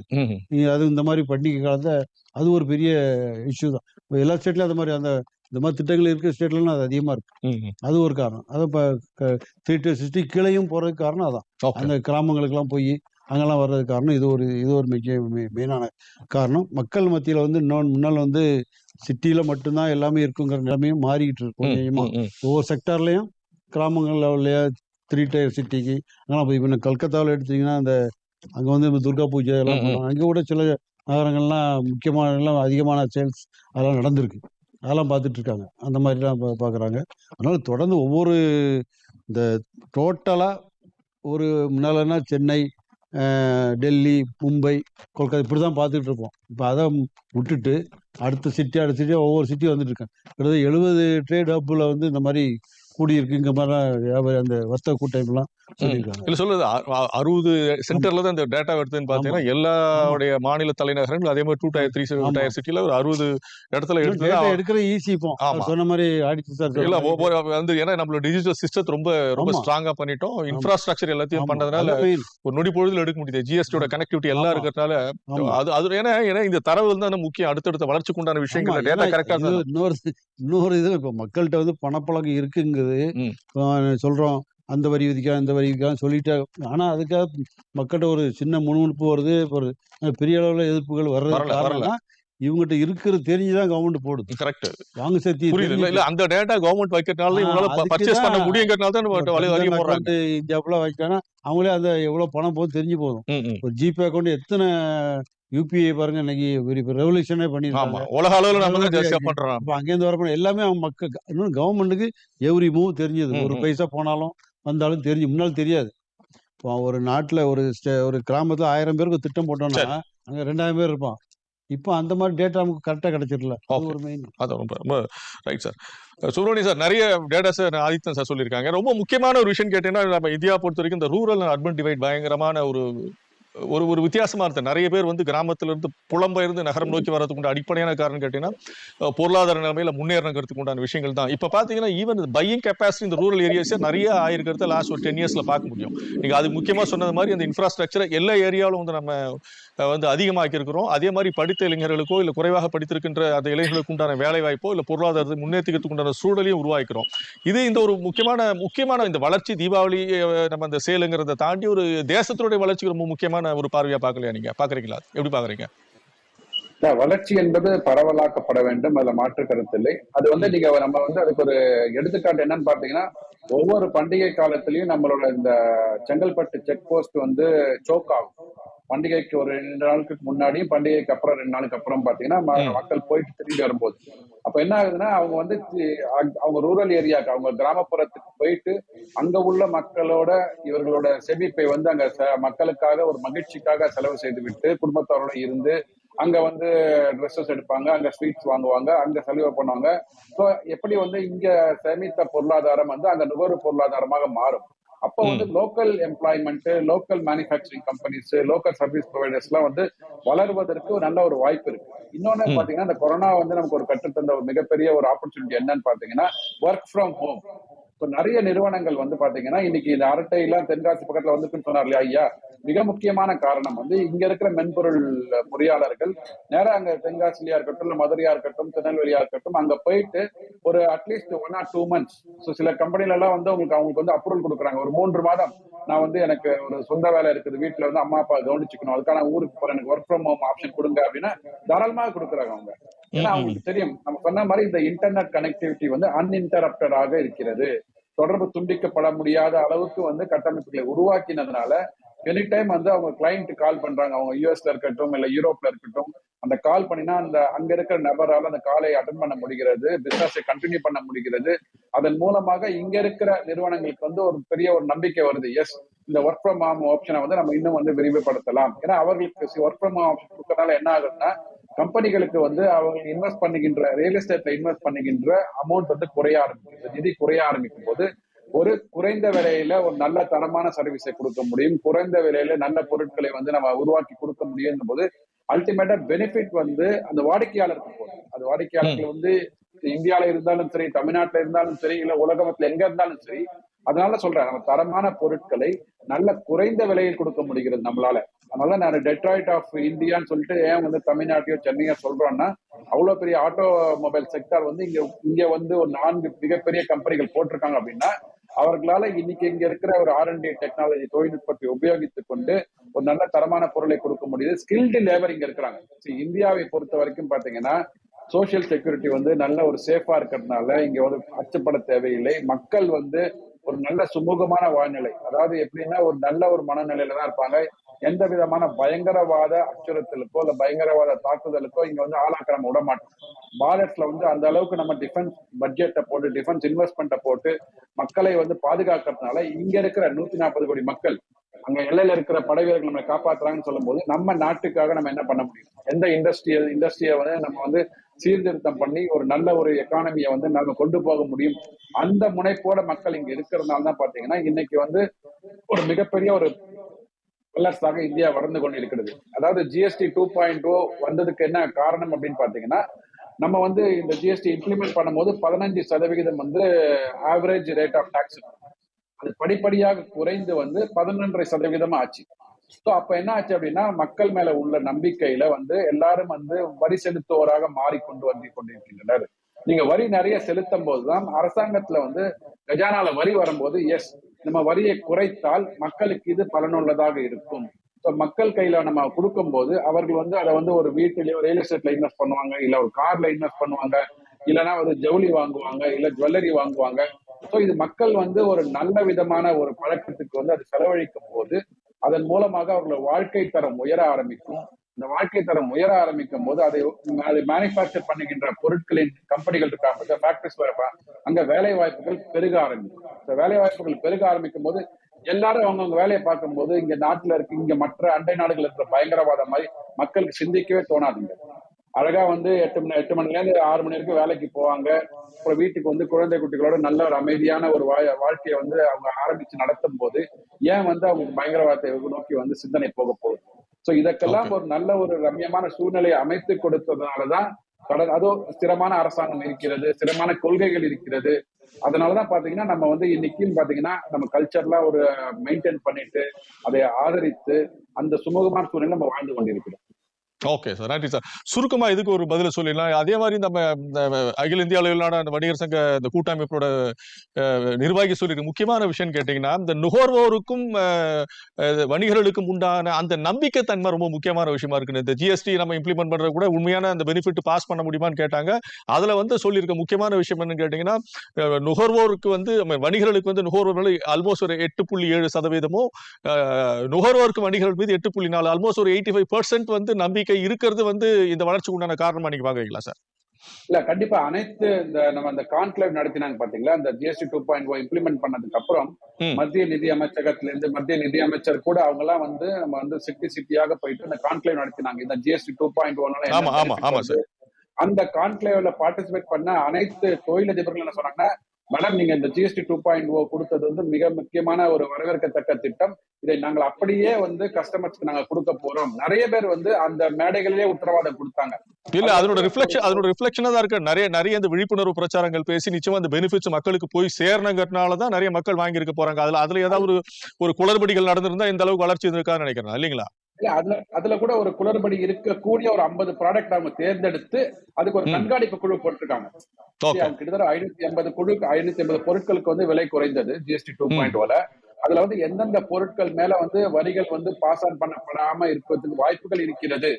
அது இந்த மாதிரி பண்டிகை காலத்தில் அது ஒரு பெரிய இஷ்யூ தான். எல்லா ஸ்டேட்லையும் அந்த மாதிரி அந்த இந்த மாதிரி திட்டங்கள் இருக்கிற ஸ்டேட்லாம் அது அதிகமாக இருக்கு. அது ஒரு காரணம். அது இப்போ த்ரீ டு சிக்ஸ்டி கீழையும் போகிறதுக்கு காரணம் அதான். அந்த கிராமங்களுக்கெல்லாம் போய் அங்கெல்லாம் வர்றதுக்கு காரணம் இது ஒரு இது ஒரு மிக மெயினான காரணம். மக்கள் மத்தியில் வந்து இன்னொன்று முன்னால் வந்து சிட்டியில் மட்டும்தான் எல்லாமே இருக்குங்கிற நிலைமையும் மாறிக்கிட்டு இருக்கும் ம், கொஞ்சமா ம், ம். ஒவ்வொரு செக்டார்லேயும் கிராமங்கள் லெவல்லையா த்ரீ டயர் சிட்டிக்கு அங்கெல்லாம் போய் இப்போ கல்கத்தாவில் எடுத்தீங்கன்னா அந்த அங்கே வந்து துர்கா பூஜை எல்லாம் அங்கே கூட சில நகரங்கள்லாம் முக்கியமான எல்லாம் அதிகமான சேல்ஸ் அதெல்லாம் நடந்திருக்கு. அதெல்லாம் பார்த்துட்டு இருக்காங்க அந்த மாதிரிலாம் பா பார்க்குறாங்க. அதனால தொடர்ந்து ஒவ்வொரு இந்த டோட்டலாக ஒரு முன்னாலன்னா சென்னை டெல்லி மும்பை கொல்கத்தா இப்படி தான் பார்த்துட்டு இருப்போம் இப்போ அதை விட்டுட்டு அடுத்த சிட்டி அடுத்த சிட்டி ஒவ்வொரு சிட்டி வந்துட்டு இருக்காங்க கிட்டத்தட்ட எழுபது ட்ரேட் ஹப்பில் வந்து இந்த மாதிரி கூடியிருக்கு இங்கே வியாபாரி அந்த வர்த்தக கூட்டமைப்புலாம் சொல்லியிருக்காங்க. இல்ல சொல்லுது அறுபது சென்டர்ல தான் இந்த டேட்டா எடுத்துன்னு பாத்தீங்கன்னா எல்லாவுடைய மாநில தலைநகரங்கள் அதே மாதிரி டூ டயர் த்ரீ ஆமா. டயர் சிட்டில ஒரு அறுபது இடத்துல எடுத்து டேட்டா எடுக்கிறது ஈஸி இப்போ. சொன்ன மாதிரி ஆடிட்டு சார் இல்ல மாதிரி. ஒவ்வொரு வந்து ஏன்னா நம்மளோட டிஜிட்டல் சிஸ்டத்தை ரொம்ப ரொம்ப. ஸ்ட்ராங்கா பண்ணிட்டோம். இன்ஃப்ராஸ்ட்ரக்சர் எல்லாத்தையும் main. ஒரு நொடி பொழுதுல எடுக்க முடியுது. ஜிஎஸ்டியோட கனெக்டிவிட்டி எல்லாம். இருக்கிறதுனால. அது அது ஏன்னா ஏன்னா இந்த தரவு தான் முக்கியம். அடுத்தடுத்த வளர்ச்சிக்கு உண்டான ஆமா, விஷயங்கள் டேட்டா கரெக்டா இன்னொரு இன்னொரு இது இப்போ மக்கள்கிட்ட வந்து பணப்பழக்கம் இருக்குங்குது ம். இப்போ சொல்றோம் அந்த வரி விதிக்கலாம் இந்த வரி விதிக்கலாம் சொல்லிட்டே ஆனா அதுக்காக மக்கள்கிட்ட ஒரு சின்ன முணுமுணுப்பு வருது ஒரு பெரிய அளவுல எதிர்ப்புகள் வர்றது இவங்ககிட்ட இருக்கிறது தெரிஞ்சுதான் கவர்மெண்ட் போடுது. கரெக்ட் வாங்க புரியுது இல்ல இல்ல அந்த டேட்டா கவர்மெண்ட் வைக்கிறதுனால இவங்களால பர்ச்சேஸ் பண்ண தான் முடியுங்கிறதுனால தான் நம்ம போடுறாங்க அவங்களே அந்த எவ்வளவு பணம் போகுது தெரிஞ்சு போதும். ஒரு ஜிபே அக்கௌண்ட் எத்தனை யூபிஐ பாருங்க இன்னைக்கு பெரிய ரெவல்யூஷனே பண்ணிருக்காங்க. உலக அளவுல நம்ம தான் அளவுக்கு ஜாஸ்தியா பண்றோம். அப்ப அங்கேருந்து வரப்போ எல்லாமே அவங்க மக்கள் இன்னும் கவர்மெண்ட்டுக்கு எவ்ரி மூவ் தெரிஞ்சது. ஒரு. பைசா போனாலும் வந்தாலும் தெரிஞ்சு முன்னால் தெரியாது. இப்போ ஒரு நாட்டுல ஒரு ஒரு கிராமத்துல ஆயிரம் பேருக்கு திட்டம் போட்டோம்னா. அங்க ரெண்டாயிரம் பேர் இருப்பான். இப்போ அந்த மாதிரி டேட்டா நமக்கு கரெக்டா கிடைச்சிடல. ஒரு மெயின் அது ரொம்ப ரொம்ப ரைட் சார் சுப்ரமணியம் சார் நிறைய டேட்டாஸ் ஆதித்தன் சார் சொல்லியிருக்காங்க. ரொம்ப முக்கியமான ஒரு விஷயம் கேட்டீங்கன்னா நம்ம இந்தியா பொறுத்த வரைக்கும் இந்த ரூரல் அர்பன் டிவைட் பயங்கரமான ஒரு ஒரு ஒரு வித்தியாசமா இருக்கு நிறைய பேர் வந்து கிராமத்துல இருந்து புலம்பெயர்ந்து நகரம் நோக்கி வரதுக்கு அடிப்படையான காரணம் கேட்டீங்கன்னா பொருளாதார நிலைமையில முன்னேறங்கிறதுக்கு உண்டான விஷயங்கள் தான். இப்ப பாத்தீங்கன்னா ஈவன் பையிங் கெப்பாசிட்டி இந்த ரூரல் ஏரியாஸே நிறைய ஆயிருக்கிறத லாஸ்ட் ஒரு டென் இயர்ஸ்ல பார்க்க முடியும். நீங்க அது முக்கியமா சொன்னது மாதிரி அந்த இன்ஃப்ராஸ்ட்ரக்சரை எல்லா ஏரியாவிலும் வந்து நம்ம வந்து அதிகமாக்கி இருக்கிறோம் அதே மாதிரி படித்த இளைஞர்களுக்கோ இல்ல குறைவாக படித்திருக்கின்ற அந்த இளைஞர்களுக்கு உண்டான வேலை வாய்ப்போ இல்ல பொருளாதாரத்தை முன்னேற்றிக்கிறதுக்கு உண்டான சூழலையும் உருவாக்கிறோம் இது இந்த ஒரு முக்கியமான முக்கியமான இந்த வளர்ச்சி தீபாவளி நம்ம இந்த சேலுங்கிறத தாண்டி ஒரு தேசத்தினுடைய வளர்ச்சிக்கு ரொம்ப முக்கியமான ஒரு பார்வையா பார்க்கலையா நீங்க? பாக்குறீங்களா எப்படி பாக்குறீங்க வளர்ச்சி என்பது பரவலாக்கப்பட வேண்டும். அதுல மாற்று கருத்து இல்லை. அது வந்து நீங்க நம்ம வந்து அதுக்கு ஒரு எடுத்துக்காட்டு என்னன்னு பாத்தீங்கன்னா ஒவ்வொரு பண்டிகை காலத்திலயும் நம்மளோட இந்த செங்கல்பட்டு செக் போஸ்ட் வந்து சோக் ஆகும். பண்டிகைக்கு ஒரு ரெண்டு நாளுக்கு முன்னாடியும் பண்டிகைக்கு அப்புறம் ரெண்டு நாளுக்கு அப்புறம் பாத்தீங்கன்னா. மக்கள் போயிட்டு திரும்பி வரும்போது. அப்ப என்ன ஆகுதுன்னா அவங்க வந்து அவங்க ரூரல் ஏரியாக்கு அவங்க கிராமப்புறத்துக்கு போயிட்டு அங்க உள்ள மக்களோட இவர்களோட செமிப்பை வந்து அங்க மக்களுக்காக ஒரு மகிழ்ச்சிக்காக செலவு செய்து விட்டு குடும்பத்தாரோட இருந்து அங்க வந்து ட்ரெஸ்ஸஸ் எடுப்பாங்க அங்க ஸ்வீட்ஸ் வாங்குவாங்க அங்க செலவு பண்ணுவாங்க. ஸோ எப்படி வந்து இங்க சேமித்த பொருளாதாரம் வந்து அங்க நுகர்வு பொருளாதாரமாக மாறும்? அப்போ வந்து local employment local manufacturing companies local service providers எல்லாம் வந்து வளர்வதற்கு நல்ல ஒரு வாய்ப்பு இருக்கு. இன்னொன்னு. பாத்தீங்கன்னா இந்த கொரோனா வந்து நமக்கு ஒரு கற்றுத்தந்த ஒரு மிகப்பெரிய ஒரு ஆப்பர்ச்சுனிட்டி என்னன்னு பாத்தீங்கன்னா ஒர்க் ஃப்ரம் ஹோம் இப்போ நிறைய நிறுவனங்கள் வந்து பாத்தீங்கன்னா இன்னைக்கு இந்த அரட்டை எல்லாம் தென்காசி பக்கத்துல வந்துருக்குன்னு சொன்னார் இல்லையா ஐயா? மிக முக்கியமான காரணம் வந்து இங்க இருக்கிற மென்பொருள் பொறியாளர்கள் நேரா அங்க தென்காசிலியா இருக்கட்டும் மதுரையா இருக்கட்டும் திருநெல்வேலியா இருக்கட்டும் அங்க போயிட்டு ஒரு at least one or two months so சில கம்பெனில எல்லாம் வந்து உங்களுக்கு அவங்களுக்கு வந்து அப்ரூவல் கொடுக்குறாங்க. ஒரு மூன்று மாதம் நான் வந்து எனக்கு ஒரு சொந்த வேலை இருக்குது. வீட்டுல வந்து அம்மா அப்பா கவனிச்சுக்கணும். அதுக்கான ஊருக்கு போறேன். எனக்கு ஒர்க் ஃப்ரம் ஹோம் ஆப்ஷன் கொடுங்க அப்படின்னா தாராளமாக கொடுக்குறாங்க அவங்க. ஏன்னா அவங்களுக்கு தெரியும். நம்ம சொன்ன மாதிரி இந்த இன்டர்நெட் கனெக்டிவிட்டி வந்து அன்இன்டரப்டடாக இருக்கிறது. தொடர்பு துண்டிக்கப்பட முடியாத அளவுக்கு வந்து கட்டமைப்புகளை உருவாக்கினதுனால எனி டைம் வந்து அவங்க கிளைண்ட் கால் பண்றாங்க அவங்க யூஎஸ்ல இருக்கட்டும் இல்ல யூரோப்ல இருக்கட்டும் அந்த கால் பண்ணினா அந்த அங்க இருக்கிற நபரால் அந்த காலை அட்டன் பண்ண முடிகிறது பிசினஸை கண்டினியூ பண்ண முடிகிறது. அதன் மூலமாக இங்க இருக்கிற நிறுவனங்களுக்கு வந்து ஒரு பெரிய ஒரு நம்பிக்கை வருது. எஸ் இந்த ஒர்க் ஃப்ரம் ஹோம் ஆப்ஷனை வந்து நம்ம இன்னும் வந்து விரிவுபடுத்தலாம். ஏன்னா அவர்களுக்கு ஒர்க் ஃப்ரம் ஹோம் ஆப்ஷன் கொடுக்கறதுனால என்ன ஆகுதுன்னா கம்பெனிகளுக்கு வந்து அவங்க இன்வெஸ்ட் பண்ணுகின்ற ரியல் எஸ்டேட்ல இன்வெஸ்ட் பண்ணுகின்ற அமௌண்ட் வந்து குறைய ஆரம்பிக்கும் நிதி குறைய ஆரம்பிக்கும் போது ஒரு குறைந்த விலையில ஒரு நல்ல தரமான சர்வீஸை கொடுக்க முடியும். குறைந்த விலையில நல்ல பொருட்களை வந்து நம்ம உருவாக்கி கொடுக்க முடியும் போது அல்டிமேட்டா பெனிஃபிட் வந்து அந்த வாடிக்கையாளருக்கு போகும். அது வாடிக்கையாளர்கள் வந்து இந்தியால இருந்தாலும் சரி தமிழ்நாட்டுல இருந்தாலும் சரி இல்ல உலகத்துல எங்க இருந்தாலும் சரி அதனால சொல்றேன் நம்ம தரமான பொருட்களை நல்ல குறைந்த விலையில் கொடுக்க முடிகிறது நம்மளால. அதனால நான் டெட்ராய்ட் ஆஃப் இந்தியான்னு சொல்லிட்டு ஏன் வந்து தமிழ்நாட்டையோ சென்னையோ சொல்றோம்னா அவ்வளவு பெரிய ஆட்டோ மொபைல் செக்டார் வந்து இங்க இங்க வந்து ஒரு நான்கு மிகப்பெரிய கம்பெனிகள் போட்டிருக்காங்க அப்படின்னா அவர்களால இன்னைக்கு இங்க இருக்கிற ஒரு ஆர்என்டி டெக்னாலஜி தொழில்நுட்பத்தை உபயோகித்துக் கொண்டு ஒரு நல்ல தரமான பொருளை கொடுக்க முடியுது. ஸ்கில்டு லேபர் இங்க இருக்கிறாங்க. இந்தியாவை பொறுத்த வரைக்கும் பாத்தீங்கன்னா சோசியல் செக்யூரிட்டி வந்து நல்ல ஒரு சேஃபா இருக்கிறதுனால இங்க வந்து அச்சப்பட தேவையில்லை. மக்கள் வந்து ஒரு நல்ல சுமூகமான வாழ்நிலை. அதாவது எப்படின்னா ஒரு நல்ல ஒரு மனநிலையில தான் இருப்பாங்க. எந்த விதமான பயங்கரவாத அச்சுறுத்தலுக்கோ இல்ல பயங்கரவாத தாக்குதலுக்கோ இங்க வந்து ஆளாக்க நம்ம விட மாட்டோம் பார்டர்ஸ்ல வந்து அந்த அளவுக்கு நம்ம டிஃபென்ஸ் பட்ஜெட்டை போட்டு டிஃபென்ஸ் இன்வெஸ்ட்மெண்ட்டை போட்டு மக்களை வந்து பாதுகாக்கிறதுனால இங்க இருக்கிற நூத்தி நாற்பது கோடி மக்கள் அங்க எல்லையில இருக்கிற படை வீரர்கள் நம்மளை காப்பாத்துறாங்கன்னு சொல்லும்போது நம்ம நாட்டுக்காக நம்ம என்ன பண்ண முடியும்? எந்த இண்டஸ்ட்ரியல் இண்டஸ்ட்ரியை வந்து நம்ம வந்து சீர்திருத்தம் பண்ணி ஒரு நல்ல ஒரு எக்கானமியை வந்து நம்ம கொண்டு போக முடியும். அந்த முனைப்போட மக்கள் இங்க இருக்கிறதுனால தான் பாத்தீங்கன்னா இன்னைக்கு வந்து ஒரு மிகப்பெரிய ஒரு வல்லரசாக இந்தியா வளர்ந்து கொண்டு இருக்கிறது அதாவது ஜிஎஸ்டி டூ பாயிண்ட் ஓ வந்ததுக்கு என்ன காரணம் அப்படின்னு பாத்தீங்கன்னா நம்ம வந்து இந்த ஜிஎஸ்டி இம்ப்ளிமெண்ட் பண்ணும்போது பதினஞ்சு சதவிகிதம் வந்து ஆவரேஜ் ரேட் ஆஃப் டாக்ஸ் அது படிப்படியாக குறைந்து வந்து பதினொன்றரை சதவிகிதம் ஆச்சு. ஸோ அப்ப என்ன ஆச்சு அப்படின்னா மக்கள் மேல உள்ள நம்பிக்கையில வந்து எல்லாரும் வந்து வரி செலுத்துவோராக மாறிக்கொண்டு வந்து கொண்டிருக்கின்றனர். நீங்க வரி நிறைய செலுத்தும் போதுதான் அரசாங்கத்துல வந்து கஜானால வரி வரும்போது எஸ் நம்ம வரியை குறைத்தால் மக்களுக்கு இது பலனுள்ளதாக இருக்கும். ஸோ மக்கள் கையில நம்ம கொடுக்கும் போது அவர்கள் வந்து அதை வந்து ஒரு வீட்டிலேயோ ரியல் எஸ்டேட்ல இன்வெஸ்ட் பண்ணுவாங்க இல்ல ஒரு கார்ல இன்வெஸ்ட் பண்ணுவாங்க இல்லைன்னா ஒரு ஜவுளி வாங்குவாங்க இல்ல ஜுவல்லரி வாங்குவாங்க. ஸோ இது மக்கள் வந்து ஒரு நல்ல விதமான ஒரு பழக்கத்துக்கு வந்து அது செலவழிக்கும் போது அதன் மூலமாக அவர்களோட வாழ்க்கை தரம் உயர ஆரம்பிக்கும். இந்த வாழ்க்கை தரம் உயர ஆரம்பிக்கும் போது அதை அதை மேனுஃபேக்சர் பண்ணுகின்ற பொருட்களின் கம்பெனிகள் இருக்காங்க. ஃபேக்டரிஸ் அங்க வேலை வாய்ப்புகள் பெருக ஆரம்பிக்கும். வேலை வாய்ப்புகள் பெருக ஆரம்பிக்கும் போது எல்லாரும் அவங்கவுங்க வேலையை பார்க்கும்போது இங்க நாட்டுல இருக்கு இங்க மற்ற அண்டை நாடுகள் இருக்கிற பயங்கரவாதம் மாதிரி மக்களுக்கு சிந்திக்கவே தோணாதுங்க. அழகா வந்து எட்டு மணி எட்டு மணில இருந்து ஆறு மணி வரைக்கும் வேலைக்கு போவாங்க. அப்புறம் வீட்டுக்கு வந்து குழந்தை குட்டிகளோட நல்ல ஒரு அமைதியான ஒரு வாழ்க்கையை வந்து அவங்க ஆரம்பிச்சு நடத்தும் போது ஏன் வந்து அவங்க பயங்கரவாதத்தை நோக்கி வந்து சிந்தனை போக போகுது? சோ இதற்கெல்லாம் ஒரு நல்ல ஒரு ரம்யமான சூழ்நிலையை அமைத்து கொடுத்ததுனாலதான் தொடர் அதுவும் ஸ்திரமான அரசாங்கம் இருக்கிறது ஸ்திரமான கொள்கைகள் இருக்கிறது. அதனாலதான் பாத்தீங்கன்னா நம்ம வந்து இன்னைக்கும் பாத்தீங்கன்னா நம்ம கல்ச்சர்லாம் ஒரு மெயின்டைன் பண்ணிட்டு அதை ஆதரித்து அந்த சுமூகமான சூழ்நிலை நம்ம வாழ்ந்து கொண்டிருக்கிறோம். ஓகே சார் நன்றி சார் சுருக்கமா இதுக்கு ஒரு பதில சொல்லிடலாம். அதே மாதிரி நம்ம இந்த அகில இந்திய அளவிலான அந்த வணிகர் சங்க இந்த கூட்டமைப்போட நிர்வாகி சொல்லிட்டு முக்கியமான விஷயம் கேட்டீங்கன்னா இந்த நுகர்வோருக்கும் வணிகர்களுக்கும் உண்டான அந்த நம்பிக்கை தன்மை ரொம்ப முக்கியமான விஷயமா இருக்கு இந்த ஜிஎஸ்டி நம்ம இம்ப்ளிமெண்ட் பண்றது கூட உண்மையான அந்த பெனிஃபிட் பாஸ் பண்ண முடியுமான்னு கேட்டாங்க. அதுல வந்து சொல்லியிருக்க முக்கியமான விஷயம் என்னன்னு கேட்டீங்கன்னா நுகர்வோருக்கு வந்து நம்ம வணிகர்களுக்கு வந்து நுகர்வோர் ஆல்மோஸ்ட் ஒரு எட்டு புள்ளி ஏழு சதவீதமும் நுகர்வோருக்கு வணிகர்கள் மீது எட்டு புள்ளி நாலு ஆல்மோஸ்ட் ஒரு எயிட்டி ஃபைவ் பர்சன்ட் வந்து நம்பிக்கை இருக்கிறது வந்து இந்த வளர்ச்சிக்கு உண்டான காரணமா நீங்க பாக்குறீங்களா சார்? இல்ல கண்டிப்பா. அனைத்து இந்த நம்ம அந்த கான்க்ளேவ் நடத்தினாங்க பாத்தீங்களா? இந்த GST two point O implement பண்ணதுக்கு அப்புறம். மத்திய நிதி அமைச்சகத்துல இருந்து மத்திய நிதி அமைச்சர் கூட அவங்க எல்லாம் வந்து நம்ம வந்து சிட்டி சிட்டியாக போயிட்டு அந்த கான்க்ளேவ் நடத்தினாங்க. இந்த ஜிஎஸ்டி டூ பாயிண்ட் ஆமா ஆமா ஆமா சார். அந்த கான்க்ளேவ்ல பார்ட்டிசிபேட் பண்ண அனைத்து தொழிலதிபர்கள் என்ன சொன்னாங்கன்னா மேடம் நீங்க இந்த ஜிஎஸ்டி டூ பாயிண்ட் ஓ கொடுத்தது வந்து மிக முக்கியமான ஒரு வரவேற்கத்தக்க திட்டம். இதை நாங்கள் அப்படியே வந்து கஸ்டமர்ஸ்க்கு நாங்க கொடுக்க போறோம். நிறைய பேர் வந்து அந்த மேடைகளிலே உத்தரவாதம் கொடுத்தாங்க. இல்ல அதனோட ரிஃப்ளெக்ஷன் அதனோட ரிஃப்ளெக்ஷனா தான் இருக்கு. நிறைய நிறைய இந்த விழிப்புணர்வு பிரச்சாரங்கள் பேசி நிச்சயமா அந்த பெனிஃபிட்ஸ் மக்களுக்கு போய் சேரணுங்கிறதுனால தான் நிறைய மக்கள் வாங்கியிருக்க போறாங்க. அதுல அதுல ஏதாவது ஒரு ஒரு குளறுபடிகள் நடந்திருந்தா இந்த அளவுக்கு வளர்ச்சி இருக்கான்னு நினைக்கிறேன். இல்லைங்களா? இல்ல அதுல அதுல கூட ஒரு குளறுபடி இருக்கக்கூடிய ஒரு ஐம்பது ப்ராடக்ட் அவங்க தேர்ந்தெடுத்து அதுக்கு ஒரு. கண்காணிப்பு குழு போட்டிருக்காங்க. கிட்டத்தட்ட ஐநூத்தி எண்பது குழு ஐநூத்தி எண்பது பொருட்களுக்கு வந்து விலை குறைந்தது ஜிஎஸ்டி டூ பாயிண்ட் ஓல. அதுல வந்து எந்தெந்த பொருட்கள் மேல வந்து வரிகள் வந்து பாஸ் ஆன் பண்ணப்படாம இருப்பதற்கு வாய்ப்புகள் இருக்கிறது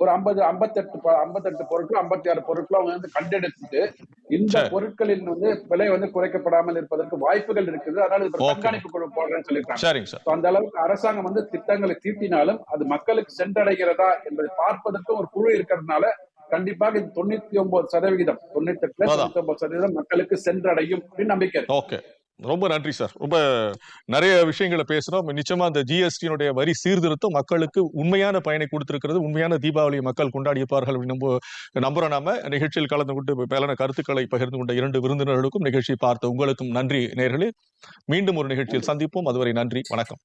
ஒரு ஐம்பது ஐம்பத்தெட்டு ஐம்பத்தெட்டு பொருட்கள் ஐம்பத்தி ஆறு பொருட்கள் அவங்க வந்து கண்டெடுத்துட்டு இந்த. பொருட்களின் வந்து விலை வந்து குறைக்கப்படாமல் இருப்பதற்கு வாய்ப்புகள் இருக்குது அதனால இது. கண்காணிப்பு குழு போடுறேன்னு சொல்லியிருக்காங்க அந்த அளவுக்கு அரசாங்கம் வந்து திட்டங்களை தீட்டினாலும் அது மக்களுக்கு சென்றடைகிறதா என்பதை பார்ப்பதற்கு ஒரு குழு இருக்கிறதுனால கண்டிப்பாக இது தொண்ணூத்தி ஒன்பது சதவிகிதம் தொண்ணூத்தி எட்டுல. தொண்ணூத்தி ஒன்பது சதவீதம் மக்களுக்கு சென்றடையும் அப்படின்னு நம்பிக்கை ரொம்ப நன்றி சார். ரொம்ப நிறைய விஷயங்களை பேசுறோம். நிச்சயமா அந்த ஜிஎஸ்டியினுடைய வரி சீர்திருத்தம் மக்களுக்கு உண்மையான பயனை கொடுத்திருக்கிறது. உண்மையான தீபாவளியை மக்கள் கொண்டாடியிருப்பார்கள் அப்படின்னு நம்ப நம்புறோம் நாம. நிகழ்ச்சியில் கலந்து கொண்டு மேலான கருத்துக்களை பகிர்ந்து கொண்ட இரண்டு விருந்தினர்களுக்கும் நிகழ்ச்சியை பார்த்த உங்களுக்கும் நன்றி நேர்களே. மீண்டும் ஒரு நிகழ்ச்சியில் சந்திப்போம். அதுவரை நன்றி. வணக்கம்.